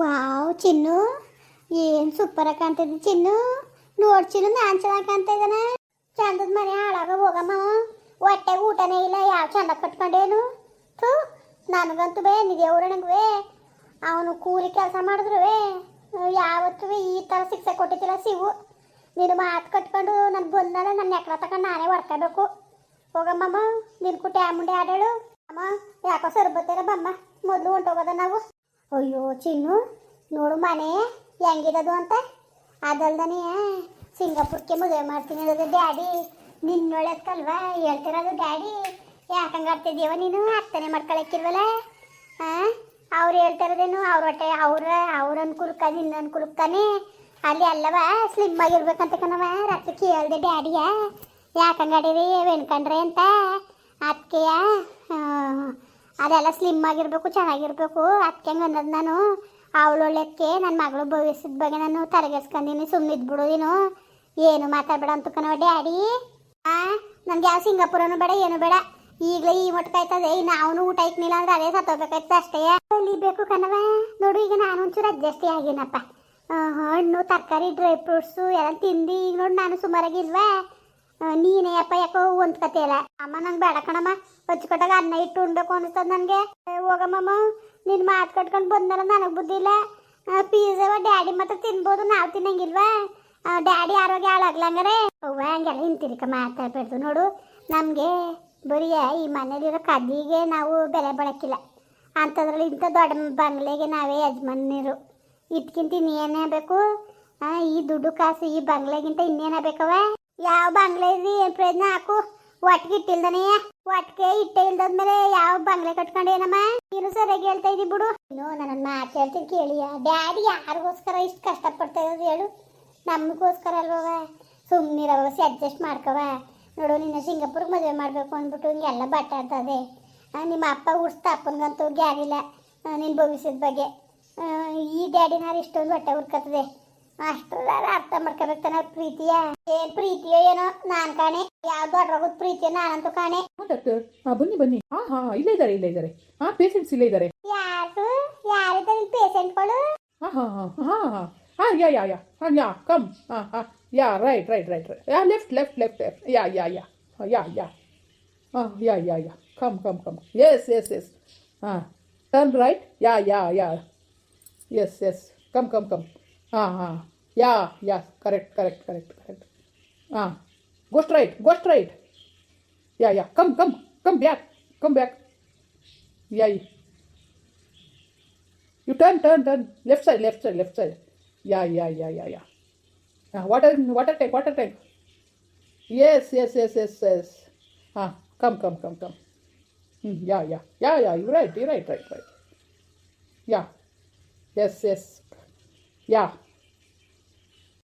Wow, ಚಿನ್ನು. ಏನು super ಆಗಿ ಚಿನ್ನು. ನೋಡಿ ಚಿನ್ನು, ನಾನು ಚೆನ್ನಾಗಿ ಕಾಣ್ತಾ ಚಂದದ ಮನೆ ಹಾಳಾಗ ಹೋಗಮ್ಮ. ಹೊಟ್ಟೆಗೆ ಊಟನೇ ಇಲ್ಲ, ಯಾವ ಚಂದ ಕಟ್ಕೊಂಡೇನು? ಥೂ, ನನಗಂತೂ ಬೇ ನಿದೇವ್ರ ನಂಗೆ ಅವನು ಕೂಲಿ ಕೆಲಸ ಮಾಡಿದ್ರು ಯಾವತ್ತೂ ಈ ಥರ ಶಿಕ್ಷೆ ಕೊಟ್ಟಿದ್ದಿಲ್ಲ ಸಿವು ನೀನು ಮಾತು ಕಟ್ಕೊಂಡು ನನ್ನ ಬಂದಲ್ಲ ನನ್ನ ಎಕ್ರ ತಗೊಂಡು ನಾನೇ ಹೊಡ್ಕೋಬೇಕು. ಹೋಗಮ್ಮಮ್ಮ, ನಿನ್ ಕುಟ್ಟಿ ಆ ಮುಂಡೆ ಆಡಾಳು ಅಮ್ಮ, ಯಾಕೋ ಸರ್ಬತ್ತೀರ ಬಮ್ಮ. ಮೊದಲು ಹೊಂಟೋಗೋದ ನಾವು. ಅಯ್ಯೋ, ಚಿನ್ನು, ನೋಡು ಮನೆ ಹೆಂಗಿರೋದು ಅಂತ? ಅದಲ್ದನೇ ಸಿಂಗಾಪುರ್ಗೆ ಮದುವೆ ಮಾಡ್ತೀನಿ ಅನ್ನೋದು ಡ್ಯಾಡಿ. ನಿನ್ನೊಳಕ್ಕಲ್ವಾ? ಹೇಳ್ತಿರೋದು ಡ್ಯಾಡಿ. ಯಾಕಂಗೆ ನೀನು? ಅರ್ಥನೆ ಮಾಡ್ಕೊಳಕ್ಕಿಲ್ವಲ್ಲ? ಹಾಂ ಅವ್ರು ಹೇಳ್ತಿರೋದೇನು? ಅವ್ರ ಹೊಟ್ಟೆ, ಅವ್ರ ಅವ್ರ ಅನುಕೂಲಕ್ಕ ನಿನ್ನ ಅನುಕೂಲಕ್ಕನೇ ಅಲ್ಲಿ ಅಲ್ಲವ ಸ್ಲಿಮ್ ಆಗಿರ್ಬೇಕಂತ ಕಣವ ರಾತ್ರಿ ಕೇಳ್ದೆ ಡ್ಯಾಡಿಯ. ಯಾಕಂಗಾಡಿರಿ ವೆಣ್ಕಂಡ್ರೆ ಅಂತ? ಅದಕ್ಕೆಯ ಅದೆಲ್ಲ ಸ್ಲಿಮ್ ಆಗಿರ್ಬೇಕು, ಚೆನ್ನಾಗಿರ್ಬೇಕು. ಅದಕ್ಕೆ ಅನ್ನೋದು ನಾನು. ಅವಳೊಳ್ಳೆಕ್ಕೆ ನನ್ನ ಮಗಳು ಭವಿಷ್ಯದ ಬಗ್ಗೆ ನಾನು ತಲೆಗೆಸ್ಕೊಂಡಿನಿ ಸುಮ್ಮನೆ ಇದ್ಬಿಡು ನೀನು. ಏನು ಮಾತಾಡ್ಬೇಡ ಅಂತ ಕಣವ ಡ್ಯಾಡಿ, ಆ, ನನಗೆ ಯಾವ ಸಿಂಗಾಪುರನು ಬೇಡ, ಏನು ಬೇಡ. ಈಗಲೇ ಈ ಮಟ್ಟ ಆಯ್ತದೆ, ಇನ್ನು ಅವನು ಊಟ ಇಕ್ನಿಲ್ಲ ಅಂದ್ರೆ ಅದೇ ಸತ್ತೋಗ್ಬೇಕಾಯ್ತದೆ ಅಷ್ಟೇ. ಬೇಕು ಕಣವ ನೋಡು, ಈಗ ನಾನು ಒಂಚೂರು ಅಡ್ಜಸ್ಟ್ ಆಗಿನಪ್ಪ ಹಣ್ಣು, ತರಕಾರಿ ಡ್ರೈ ಫ್ರೂಟ್ಸು ಎಲ್ಲ ತಿಂದು, ಈಗ ನೋಡಿ ನಾನು ಸುಮಾರಾಗಿಲ್ವಾ ನೀನೇ ಅಪ್ಪ ಯಾಕೋ ಕತೆಯಲ್ಲ ಅಮ್ಮ ನಂಗೆ ಬೇಡ ಕಣಮ್ಮ. ಹಚ್ಕೊಟ್ಟಾಗ ಅನ್ನ ಇಟ್ಟು ಉಣ್ಬೇಕು ಅನಿಸ್ತದ ನನಗೆ. ಹೋಗಮ್ಮಮ್ಮ ನಿನ್ನ ಮಾತು ಕಟ್ಕೊಂಡು ಬಂದಲ್ಲ, ನನಗೆ ಬುದ್ಧಿ ಇಲ್ಲ. ಪಿಜ್ಜಾವ ಡ್ಯಾಡಿ ಮಾತ್ರ ತಿನ್ಬೋದು, ನಾವು ತಿನ್ನಂಗಿಲ್ವಾ? ಡ್ಯಾಡಿ ಆರೋಗ್ಯ ಹಾಳಾಗ್ಲಂಗಾರೆ? ಅವ್ವ, ಹಂಗೆಲ್ಲ ಹಿಂತಿರಿಕ ಮಾತಾಡ್ಬಿಡ್ದು ನೋಡು. ನಮಗೆ ಬರೀ ಈ ಮನೇಲಿರೋ ಕದ್ದಿಗೆ ನಾವು ಬೆಲೆ ಬಳಕಿಲ್ಲ. ಅಂಥದ್ರಲ್ಲಿ ಇಂಥ ದೊಡ್ಡ ಬಂಗ್ಲೆಗೆ ನಾವೇ ಯಜಮಾನರು. ಇದಕ್ಕಿಂತ ಇನ್ನೇನೇ ಬೇಕು ಈ ದುಡ್ಡು ಕಾಸು ಈ ಬಂಗ್ಲೆಗಿಂತ ಇನ್ನೇನ ಬೇಕವ ಯಾವ ಬಂಗ್ಲೆ ಇದ್ರಿ ಏನ್ ಪ್ರಯತ್ನ ಹಾಕು? ಒಟ್ಟಿಗೆ ಇಟ್ಟಿಲ್ದನೇ? ಒಟ್ಟಿಗೆ ಇಟ್ಟೆ ಇಲ್ದಾದ್ಮೇಲೆ ಯಾವ ಬಂಗ್ಲೆ ಕಟ್ಕೊಂಡೇನಮ್ಮ ನೀನು ಸರಿಯಾಗಿ ಹೇಳ್ತಾ ಇದ್ದಿ ಬಿಡು. ನೋ ನನ್ನ ಮಾತು ಹೇಳ್ತೀನಿ ಕೇಳಿಯ ಡ್ಯಾಡಿ ಯಾರಿಗೋಸ್ಕರ ಇಷ್ಟು ಕಷ್ಟಪಡ್ತಾ ಇರೋದು ಹೇಳು. ನಮಗೋಸ್ಕರ ಅಲ್ವವ? ಸುಮ್ಮನಿರವ ಅಡ್ಜಸ್ಟ್ ಮಾಡ್ಕವ ನೋಡು, ನಿನ್ನ ಸಿಂಗಾಪುರ್ಗೆ ಮದುವೆ ಮಾಡಬೇಕು ಅಂದ್ಬಿಟ್ಟು ಹಿಂಗೆಲ್ಲ ಬಟ್ಟಾಡ್ತದೆ ನಿಮ್ಮ ಅಪ್ಪ ಉಡ್ಸ್ತಾ ಅಪ್ಪನಿಗಂತೂ ಗ್ಯಾರಿಲ್ಲ. ನಿನ್ನ ಭವಿಷ್ಯದ ಬಗ್ಗೆ. ಈ ಡ್ಯಾಡಿನಾರು ಇಷ್ಟೊಂದು ಬಟ್ಟೆ ಹುರ್ಕತ್ತದೆ ಅಷ್ಟೆಲ್ಲ ಅರ್ಥ ಮಾಡ್ಕೋಬೇಕು ತಾನೆ ಪ್ರೀತಿಯ. ಏನ್ ಪ್ರೀತಿಯೋ ಏನೋ ನಾನ್ ಕಾಣೆ. ಯಾವ ದೊಡ್ಡರಾಗೋದ್ ಪ್ರೀತಿಯ ನಾನಂತೂ ಕಾಣೆ. ಹಾಂ ಡಾಕ್ಟರ್ ಹಾ ಬನ್ನಿ ಬನ್ನಿ. ಹಾ ಹಾ ಇಲ್ಲೇ ಇದಾರೆ ಇಲ್ಲೇ ಇದಾರೆ ಹಾ ಪೇಷಂಟ್ಸ್ ಇಲ್ಲೇ ಇದಾರೆ ಯಾರು? ಯಾರಿದ್ದಾರೆ ನಿನ್ ಪೇಷಂಟ್ಗಳು ಹಾ ಹಾ ಹಾ ಹಾ ಹಾಂ. ಹಾಂ ಯಾ ಯಾ ಯಾ. ಹಾ ಯಾ ಕಮ್ ಹಾ ಹಾ yeah right right right right yeah left left left left yeah yeah yeah. Yeah yeah. ಹಾ yeah yeah yeah. Come come come yes yes yes ಹಾ turn right yeah yeah yeah. Yes yes come come come ಹಾಂ ಹಾಂ Yeah yeah correct correct correct correct ಹಾಂ go straight go straight yeah yeah come come come back come back yeah You turn, turn, turn. Left side, left side, left side. Yeah, yeah, yeah, yeah, yeah. Uh, water, water tank, water tank. Yes, yes, yes, yes, yes. Ah, come, come, come, come. Hmm, yeah, yeah, yeah, yeah. You're right, you're right, right, right. Yeah. Yes, yes. Yeah.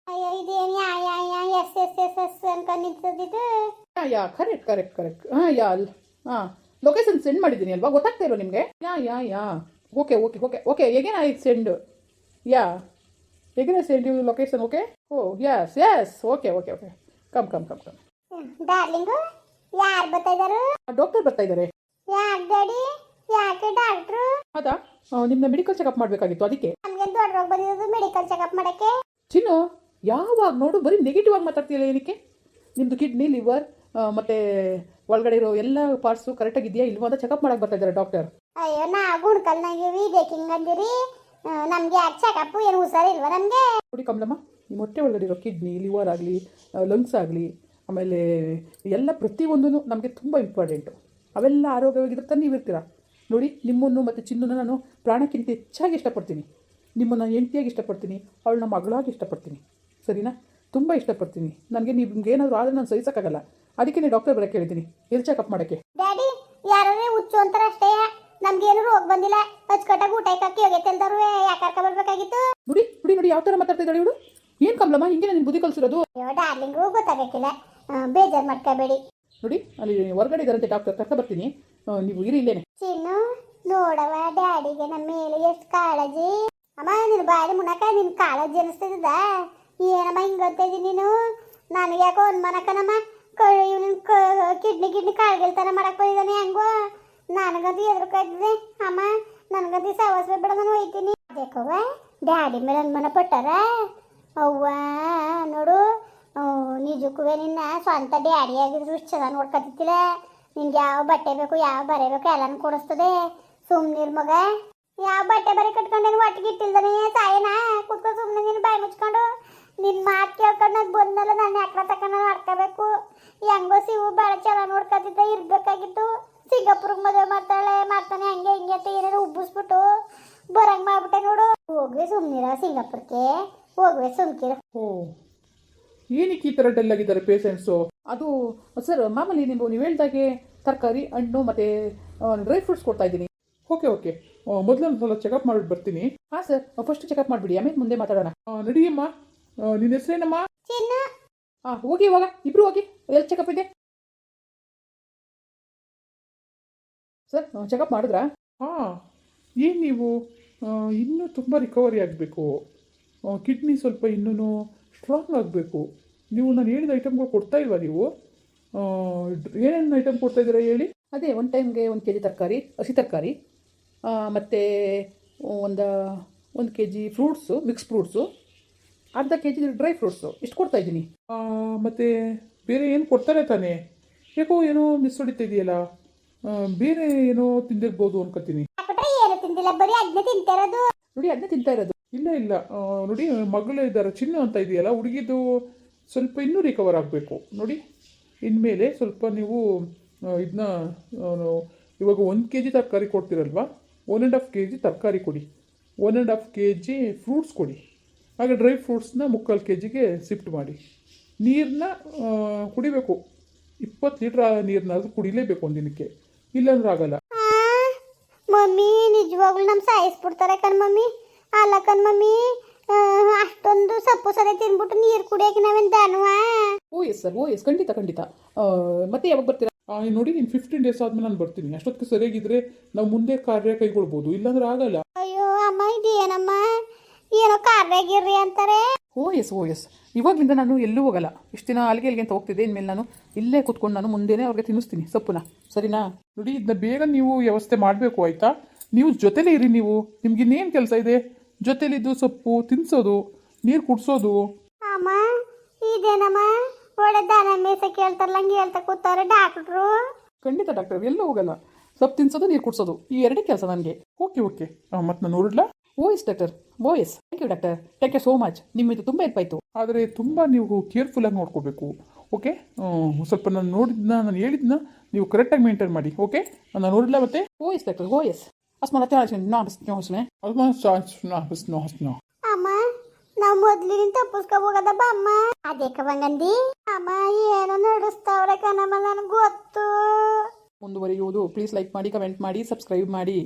ಅಯ್ಯೋ ಇದೇನು yeah yeah yeah yes yes yes yes ಅನ್ಕೊಂಡು ನಿಂತದಿದು yeah yeah correct correct correct ಹಾಂ yeah ಅಲ್ ಹಾಂ. Location send ಮಾಡಿದ್ದೀನಿ ಅಲ್ವಾ? ಗೊತ್ತಾಗ್ತಾ ಇರೋ ನಿಮಗೆ? Yeah yeah yeah. Okay okay okay okay again I send yeah. Again I send you location okay oh yes yes okay okay okay come come come come darling ಯಾರು ಬರ್ತಾ ಇದ್ದಾರೆ? ಡಾಕ್ಟರ್ ಬರ್ತಾ ಇದ್ದಾರೆ. ಯಾಕೆ ಡ್ಯಾಡಿ ಯಾಕೆ ಡಾಕ್ಟರ್ ಹೌದಾ? ನಿಮ್ಮ medical checkup ಮಾಡಬೇಕಾಗಿತ್ತು ಅದಕ್ಕೆ. ನಮಗೆ ದೊಡ್ಡ ರೋಗ ಬಂದಿರೋದು ಮೆಡಿಕಲ್ ಚೆಕಪ್ ಮಾಡಕ್ಕೆ. ಚಿನ್ನು ಯಾವಾಗ ನೋಡು ಬರೀ ನೆಗೆಟಿವ್ ಆಗಿ ಮಾತಾಡ್ತಿಲ್ಲ ಏನಕ್ಕೆ? ನಿಮ್ಮದು ಕಿಡ್ನಿ ಲಿವರ್ ಮತ್ತು ಒಳಗಡೆ ಇರೋ ಎಲ್ಲ ಪಾರ್ಟ್ಸು ಕರೆಕ್ಟಾಗಿ ಇದೆಯಾ ಇಲ್ವಾ ಅಂತ ಚೆಕಪ್ ಮಾಡಕ್ಕೆ ಬರ್ತಾ ಇದ್ದಾರೆ ಡಾಕ್ಟರ್ ಅಯ್ಯೋ ನಾ ಗುಣ್ಕಲ್ನಾಗಿವಿ ದೇಕಿಂಗ್ ಅಂದಿರಿ. ನಮಗೆ ಏನು ಹುಷಾರಿಲ್ವಾ ನಮಗೆ? ನೋಡಿ ಕಮಲಮ್ಮ ನಿಮ್ಮ ಹೊಟ್ಟೆ ಒಳಗಡೆ ಇರೋ ಕಿಡ್ನಿ ಲಿವರ್ ಆಗಲಿ ಲಂಗ್ಸ್ ಆಗಲಿ ಆಮೇಲೆ ಎಲ್ಲ ಪ್ರತಿಯೊಂದೂ ನಮಗೆ ತುಂಬ ಇಂಪಾರ್ಟೆಂಟು ಅವೆಲ್ಲ ಆರೋಗ್ಯವಾಗಿದ್ರೆ ನೀವು ಇರ್ತೀರಾ ನೋಡಿ ನಿಮ್ಮನ್ನು ಮತ್ತು ಚಿನ್ನನ್ನು ನಾನು ಪ್ರಾಣಕ್ಕಿಂತ ಹೆಚ್ಚಾಗಿ ಇಷ್ಟಪಡ್ತೀನಿ. ನಿಮ್ಮನ್ನು ಹೆಂಡತಿಯಾಗಿ ಇಷ್ಟಪಡ್ತೀನಿ ಅವಳನ್ನ ಮಗಳಾಗಿ ಇಷ್ಟಪಡ್ತೀನಿ. ಸರಿನಾ? ತುಂಬ ಇಷ್ಟಪಡ್ತೀನಿ. ನನಗೆ ನಿಮ್ಗೆ ಏನಾದರೂ ಆದರೆ ನಾನು ಸಹಿಸೋಕ್ಕಾಗಲ್ಲ. ಅದಕ್ಕೆ ನೀವು ಡಾಕ್ಟರ್ ಬರೋಕ್ಕೆ ಹೇಳಿದ್ದೀನಿ. ಎಲ್ಲಿ ಚೆಕಪ್ ಮಾಡೋಕ್ಕೆ? ಡ್ಯಾಡಿ ಯಾರೇ ಹುಚ್ಚು ಅಂತಾರೆ ಅಷ್ಟೇ. ನಮ್ಗೇನು ಹೋಗಿ ಬಂದಿಲ್ಲ. ಅಚ್ಚುಕಟ್ಟಾಗಿ ಊಟ ಹಾಕಿ ಹೋಗೈತೆ ಎಲ್ಲರೂ ಯಾಕೆ ಕರ್ಕ ಬರಬೇಕಾಗಿತ್ತು? ನೋಡಿ ನೋಡಿ ನೋಡಿ ಯಾವ ಥರ ಮಾತಾಡ್ತಾ ಇದ್ದಾಳೆ ಇವಳು? ಏನು ಕಮಲಮ್ಮ ಹಿಂಗೆ ನಿನ್ನ ಬುದ್ಧಿ ಕಲಿಸಿರೋದು? ಡಾರ್ಲಿಂಗು ಗೊತ್ತಾಗಕ್ಕಿಲ್ಲ ಬೇಜಾರು ಮಾಡ್ಕೋಬೇಡಿ. ನೋಡಿ ಅಲ್ಲಿ ಹೊರಗಡೆ ಇದ್ದಾರಂತೆ ಡಾಕ್ಟರ್ ಕರ್ಕ ಬರ್ತೀನಿ. ನೀವು ಇರಿ ಇಲ್ಲೇನೆ. ಚಿನ್ನು ನೋಡವ ಡ್ಯಾಡಿಗೆ ನಮ್ಮ ಮೇಲೆ ಎಷ್ಟು ಕಾಳಜಿ. ಅಮ್ಮ ನಿನ್ನ ಬಾಯಿ ಮುನಕ ನಿನ್ನ ಕಾಳಜಿ ಅನಿಸ್ತದ ಏನಮ್ಮ ಹಿಂಗಂತ ಇದೀನಿ ನೀನು? ನನಗೆ ಯಾಕೋ ಅನ್ಮಾನಕ್ಕನಮ್ಮ ಇವನ ಕಿಡ್ನಿ ಕಿಡ್ನಿ ಕಾಳ್ಗೆಲ್ತಾನ ಮಾಡಕ್ ಬಂದಿದ್ದಾನೆ ಹೆಂಗೋ. ನನಗಂತೂ ಎದುರು ಕಾಯ್ತದೆ ಅಮ್ಮ, ನನಗಂತೂ ಸವಾಸ ಬೇಡ, ನಾನು ಹೋಯ್ತೀನಿ. ಬೇಕವ್ವ ಡ್ಯಾಡಿ ಮೇಲೆ ಅನುಮಾನ ಪಟ್ಟಾರ? ಅವ್ವ, ನೋಡು ನಿಜಕ್ಕೂ ನಿನ್ನ ಸ್ವಂತ ಡ್ಯಾಡಿ ಆಗಿದ್ರು ಇಷ್ಟು ಚೆನ್ನಾಗಿ ನಿಂಗೆ ಯಾವ ಬಟ್ಟೆ ಬೇಕು, ಯಾವ ಬರೆ ಬೇಕು ಎಲ್ಲ ಕೊಡಿಸ್ತದೆ. ಸುಮ್ನಿರ್ ಮಗ. ಯಾವ ಬಟ್ಟೆ ಬರೆ ಕಟ್ಕೊಂಡೇನು ಒಟ್ಟಿಗೆ ಇಟ್ಟಿಲ್ದನೆ ಸಾಯನಾ? ಕುತ್ಕೊ ಸುಮ್ಮನೆ ನೀನು ಬಾಯಿ ಮುಚ್ಕೊಂಡು. ನಿನ್ನ ಮಾತು ಕೇಳ್ಕೊಂಡು ನಾನು ಬಂದಲ್ಲ ನಾನು ಯಾಕ್ರ ತಕೊಂಡು ಆಡ್ಕೋಬೇಕು ಹೆಂಗೋ ಸಿವು ಭಾಳ ಚೆನ್ನಾಗಿ ನೋಡ್ಕೊತಿದ್ದ ಇರ್ಬೇಕಾಗಿತ್ತು. ಸಿಂಗಾಪುರ್ಗೆ ಮದುವೆ ಮಾಡ್ತಾಳೆ ಮಾಡ್ತಾನೆ ಹಂಗೆ ಹಿಂಗೆ ಅಂತ ಏನೇನೋ ಉಬ್ಬಿಸ್ಬಿಟ್ಟು ಬರಂಗ್ ಮಾಡ್ಬಿಟ್ಟೆ ನೋಡು. ಹೋಗ್ವೆ ಸುಮ್ನಿರ ಸಿಂಗಾಪುರ್ಗೆ ಹೋಗ್ವೆ ಸುಮ್ಕಿರ. ಓ ಏನಕ್ಕೆ ಈ ಥರ ಡಲ್ ಆಗಿದ್ದಾರೆ ಪೇಷಂಟ್ಸು ಅದು ಸರ್ ಮಾಮೂಲಿ ನೀವು ನೀವು ಹೇಳ್ದಾಗೆ ತರಕಾರಿ ಹಣ್ಣು ಮತ್ತು ಡ್ರೈ ಫ್ರೂಟ್ಸ್ ಕೊಡ್ತಾ ಇದ್ದೀನಿ. ಓಕೆ ಓಕೆ ಮೊದಲೊಂದು ಸಲ ಚೆಕಪ್ ಮಾಡಿಬಿಟ್ಟು ಬರ್ತೀನಿ. ಹಾಂ ಸರ್ ಫಸ್ಟ್ ಚೆಕಪ್ ಮಾಡಿಬಿಡಿ. ಆಮೇಲೆ ಮುಂದೆ ಮಾತಾಡೋಣ. ನಡಿಯಮ್ಮ ನಿನ್ನ ಹೆಸರೇನಮ್ಮ? ಚಿನ್ನ. ಹಾಂ ಹೋಗಿ ಇವಾಗ. ಇಬ್ರು ಹೋಗಿ. ಎಲ್ಲಿ ಚೆಕಪ್ ಇದೆ? ಸರ್ ಚೆಕಪ್ ಮಾಡಿದ್ರಾ? ಹಾಂ. ಏನು ನೀವು? ಇನ್ನೂ ತುಂಬ ರಿಕವರಿ ಆಗಬೇಕು. ಕಿಡ್ನಿ ಸ್ವಲ್ಪ ಇನ್ನೂ ಸ್ಟ್ರಾಂಗ್ ಆಗಬೇಕು. ನೀವು ನಾನು ಹೇಳಿದ ಐಟಮ್ಗಳು ಕೊಡ್ತಾ ಇಲ್ವಾ ನೀವು? ಏನೇನು ಐಟಮ್ ಕೊಡ್ತಾ ಇದ್ದೀರಾ ಹೇಳಿ? ಅದೇ ಒಂದು ಟೈಮ್ಗೆ ಒಂದು ಕೆ ಜಿ ತರಕಾರಿ ಹಸಿ ತರಕಾರಿ ಮತ್ತು ಒಂದು ಒಂದು K G fruits mix fruits ಅರ್ಧ ಕೆ ಜಿ ಡ್ರೈ ಫ್ರೂಟ್ಸು ಇಷ್ಟು ಕೊಡ್ತಾ ಇದ್ದೀನಿ? ಮತ್ತು ಬೇರೆ ಏನು ಕೊಡ್ತಾರೆ ತಾನೇ? ಯಾಕೋ ಏನೋ ಮಿಸ್ ಹೊಡಿತಾ ಇದೆಯಲ್ಲ ಬೇರೆ ಏನೋ ತಿಂದಿರ್ಬೋದು ಅನ್ಕೋತೀನಿ. ನೋಡಿ ಅದನ್ನೇ ತಿಂತಾ ಇರೋದು. ಇಲ್ಲ ಇಲ್ಲ. ನೋಡಿ ಮಗಳು ಇದ್ದಾರೆ ಚಿನ್ನ ಅಂತ ಇದೆಯಲ್ಲ ಹುಡುಗಿದು ಸ್ವಲ್ಪ ಇನ್ನೂ ರಿಕವರ್ ಆಗಬೇಕು. ನೋಡಿ ಇನ್ಮೇಲೆ ಸ್ವಲ್ಪ ನೀವು ಇದನ್ನ ಇವಾಗ ಒಂದು ಕೆ ಜಿ ತರಕಾರಿ ಕೊಡ್ತೀರಲ್ವಾ? One and half K G ತರಕಾರಿ ಕೊಡಿ. One and half K G fruits ಕೊಡಿ. ಹಾಗೆ ಡ್ರೈ ಫ್ರೂಟ್ಸ್ನ ಮುಕ್ಕಾಲು ಕೆ ಜಿಗೆ ಶಿಫ್ಟ್ ಮಾಡಿ. ನೀರನ್ನ ಕುಡಿಬೇಕು. ಇಪ್ಪತ್ತು ಲೀಟ್ರ್ ನೀರನ್ನಾದ್ರೂ ಕುಡಿಲೇಬೇಕು ಒಂದು ದಿನಕ್ಕೆ. ಇಲ್ಲಾಂದ್ರೆ ಆಗಲ್ಲ. ಮಮ್ಮಿ ನಿಜವಾಗ್ಲೂ ನಮ್ಮ ಸಾಯಿಸ್ಬಿಡ್ತಾರೆ ಕಣ್ ಮಮ್ಮಿ. ಅಲ್ಲ ಕಣ್ ಮಮ್ಮಿ ಅಷ್ಟೊಂದು ಸೊಪ್ಪು ಸದೆ ತಿನ್ಬಿಟ್ಟು ನೀರು ಕುಡಿಯೋಕೆ ನಾವೇನು ದಾನುವಾ? Oh yes sir oh yes. ಖಂಡಿತ ಖಂಡಿತ. ಮತ್ತೆ ಯಾವಾಗ ಬರ್ತೀರಾ? ನೋಡಿ ಇನ್ನು ಫಿಫ್ಟೀನ್ ಡೇಸ್ ಆದ್ಮೇಲೆ ನಾನು ಬರ್ತೀನಿ. ಅಷ್ಟೊತ್ತಿಗೆ ಸರಿಯಾಗಿದ್ರೆ ನಾವು ಮುಂದೆ ಕಾರ್ಯ ಕೈಗೊಳ್ಬೋದು. ಇಲ್ಲಾಂದ್ರೆ ಆಗಲ್ಲ. ಅಯ್ಯೋ ಅಮ್ಮ ಇದೇನಮ್ಮ? ಏನೋ ಕಾರ್ಯಾಗಿರ್ರಿ ಅಂತಾರೆ. Oh yes oh yes. ಇವಾಗಿಂದ ನಾನು ಎಲ್ಲೂ ಹೋಗಲ್ಲ. ಇಷ್ಟು ದಿನ ಅಲ್ಲಿಗೆ ಅಲ್ಲಿಗೆ ಅಂತ ಹೋಗ್ತಿದ್ದೆ. ಇನ್ಮೇಲೆ ನಾನು ಇಲ್ಲೇ ಕೂತ್ಕೊಂಡು ನಾನು ಮುಂದೆನೇ ಅವ್ರಿಗೆ ತಿನ್ನಿಸ್ತೀನಿ ಸೊಪ್ಪುನ. ಸರಿನಾ? ನೋಡಿ ಇದನ್ನ ಬೇಗ ನೀವು ವ್ಯವಸ್ಥೆ ಮಾಡಬೇಕು ಆಯ್ತಾ? ನೀವು ಜೊತೆಲೇ ಇರಿ ನೀವು. ನಿಮ್ಗೆ ಇನ್ನೇನು ಕೆಲಸ ಇದೆ? ಜೊತೆಲಿದ್ದು ಸೊಪ್ಪು ತಿನ್ಸೋದು ನೀರು ಕುಡಿಸೋದು. ಅಮ್ಮ ಇದೇನಮ್ಮ? ಒಳ್ಳೆ ದನ ಹಂಗೆ ಹೇಳ್ತಾ ಕೂತವ್ರೆ ಡಾಕ್ಟ್ರು. ಖಂಡಿತ ಡಾಕ್ಟರ್ ಎಲ್ಲೂ ಹೋಗಲ್ಲ. ಸೊಪ್ಪು ತಿನ್ಸೋದು ನೀರು ಕುಡಿಸೋದು. ಈ ಎರಡೇ ಕೆಲಸ ನನಗೆ. Okay okay. ಮತ್ತೆ ನಾನು ನೋಡಿಡ್ಲಾ ಓ yes doctor oh yes thank you doctor thank you so much ನಿಮ್ಮಿಂದ ತುಂಬ ಹೆಲ್ಪಾಯಿತು ಆದರೆ ತುಂಬ ನೀವು ಕೇರ್ಫುಲ್ಲಾಗಿ ನೋಡ್ಕೋಬೇಕು. ಓಕೆ ಸ್ವಲ್ಪ ನಾನು ನೋಡಿದ್ನ ನಾನು ಹೇಳಿದ್ನ ನೀವು ಕರೆಕ್ಟಾಗಿ ಮೇಂಟೈನ್ ಮಾಡಿ. ಓಕೆ ನಾನು ನೋಡಿಲ್ಲ ಮತ್ತೆ? Oh yes doctor oh yes ಅಸ್ಮಾನ ಚಾನ್ಸ್ ಅಮ್ಮ ನಾವು ಮೊದ್ಲಿನ ಅಮ್ಮ. ಅಮ್ಮ ಏನೋ ನಡೆಸ್ತಾವ್ರೆ ಕಣಮ್ಮ ನನಗೆ ಗೊತ್ತು. ಮುಂದುವರಿಯುವುದು. ಪ್ಲೀಸ್ ಲೈಕ್ ಮಾಡಿ ಕಮೆಂಟ್ ಮಾಡಿ ಸಬ್ಸ್ಕ್ರೈಬ್ ಮಾಡಿ.